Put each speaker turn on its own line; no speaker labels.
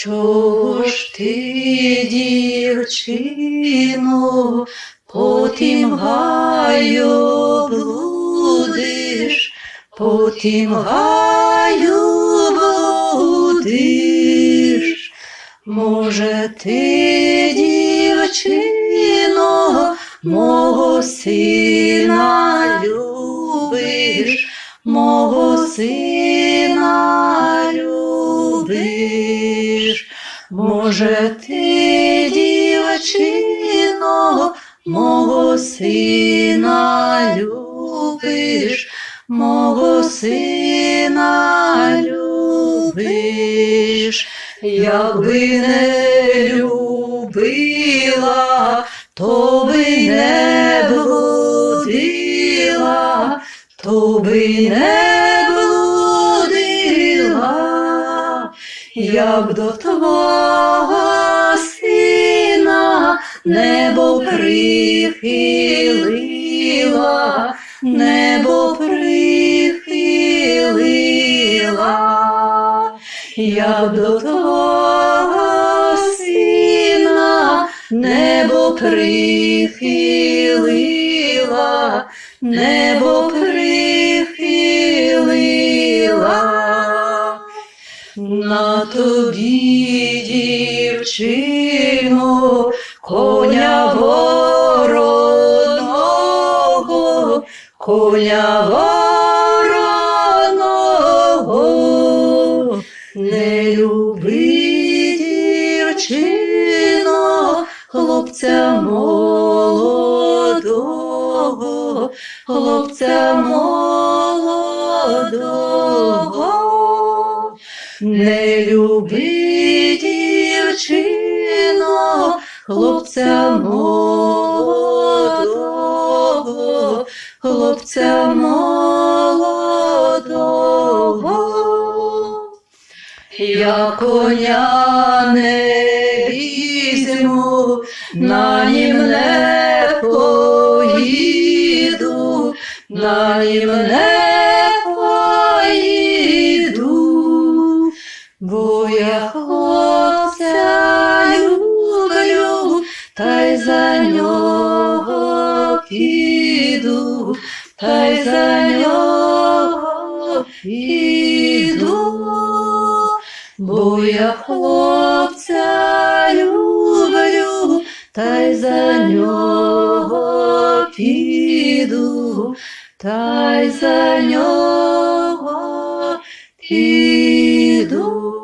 Що ж ти, дівчино, по тім гаю блудиш, по тім гаю блудиш. Може, ти, дівчино, мого сина любиш, мого сина Може, ти, дівчино, мого сина любиш, мого сина любиш, якби не любила, то би не блудила, то би не як до твого сина небо прихилила, небо прихилила, як до твого сина небо прихилила, небо прихилила. На тобі, дівчино, коня вороного, коня вороного, не люби, дівчино, хлопця молодого, хлопця молодого. Не люби, дівчино, хлопця молодого, хлопця молодого. Я коня не візьму, на нім не поїду, на нім не та й за нього іду, бо я хлопця люблю, та й за нього піду, та й за нього піду.